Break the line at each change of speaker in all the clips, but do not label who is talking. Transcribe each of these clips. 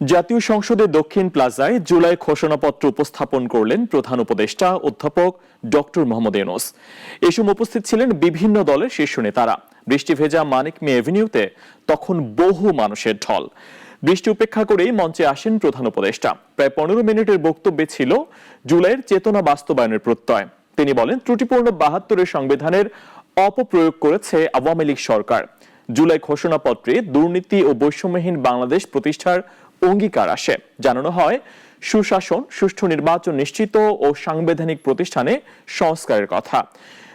জাতীয় সংসদে দক্ষিণ প্লাজায় জুলাই ঘোষণাপত্র উপস্থাপন করলেন প্রধান উপদেষ্টা অধ্যাপক ডক্টর মোহাম্মদ ইউনুস। এ সময় উপস্থিত ছিলেন বিভিন্ন দলের শীর্ষ নেতারা। বৃষ্টি ভেজা মানিক মে এভিনিউতে তখন বহু মানুষের ঢল। বৃষ্টি উপেক্ষা করেই মঞ্চে আসেন প্রধান উপদেষ্টা। প্রায় পনেরো মিনিটের বক্তব্যে ছিল জুলাইয়ের চেতনা বাস্তবায়নের প্রত্যয়। তিনি বলেন, ত্রুটিপূর্ণ বাহাত্তরের সংবিধানের অপপ্রয়োগ করেছে আওয়ামী লীগ সরকার। জুলাই ঘোষণাপত্রে দুর্নীতি ও বৈষম্যহীন বাংলাদেশ প্রতিষ্ঠার অঙ্গীকার আসে। জানানো হয়, সুশাসন, সুষ্ঠু নির্বাচন নিশ্চিত ও সাংবিধানিক প্রতিষ্ঠানে সংস্কারের কথা।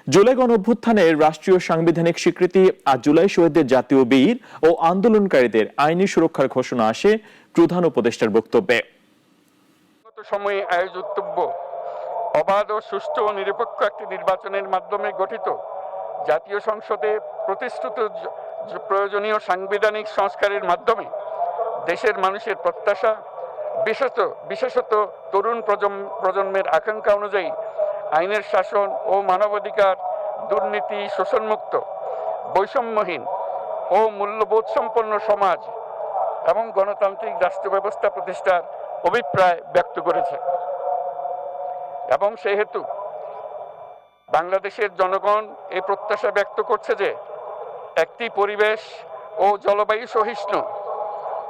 জুলাই গণ অভ্যুত্থানের রাষ্ট্রীয় সাংবিধানিক স্বীকৃতি আর জুলাই শহীদদের জাতীয় বীর ও আন্দোলনকারীদের আইনি সুরক্ষার ঘোষণা আসে প্রধান উপদেষ্টার বক্তব্যে।
সময়ে আয়োজিতব্য অবাধ ও সুষ্ঠু ও নিরপেক্ষ একটি নির্বাচনের মাধ্যমে গঠিত জাতীয় সংসদে জ- প্রয়োজনীয় সাংবিধানিক সংস্কারের মাধ্যমে দেশের মানুষের প্রত্যাশা, বিশেষত বিশেষত তরুণ প্রজন্ম- প্রজন্মের আকাঙ্ক্ষা অনুযায়ী আইনের শাসন ও মানবাধিকার, দুর্নীতি, শোষণমুক্ত, বৈষম্যহীন ও মূল্যবোধ সম্পন্ন সমাজ এবং গণতান্ত্রিক রাষ্ট্র ব্যবস্থা প্রতিষ্ঠার অভিপ্রায় ব্যক্ত করেছে। এবং সেহেতু বাংলাদেশের জনগণ এ প্রত্যাশা ব্যক্ত করছে যে একটি পরিবেশ ও জলবায়ু সহিষ্ণু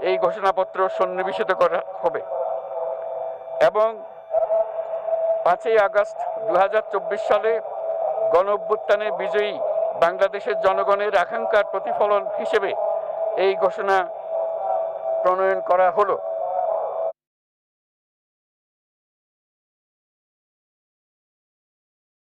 এই ঘোষণাপত্র সন্নিবেশিত করা হবে। এবং পাঁচই আগস্ট দু হাজার চব্বিশ সালে গণ অভ্যুত্থানে বিজয়ী বাংলাদেশের জনগণের আকাঙ্ক্ষার প্রতিফলন হিসেবে এই ঘোষণা প্রণয়ন করা হলো।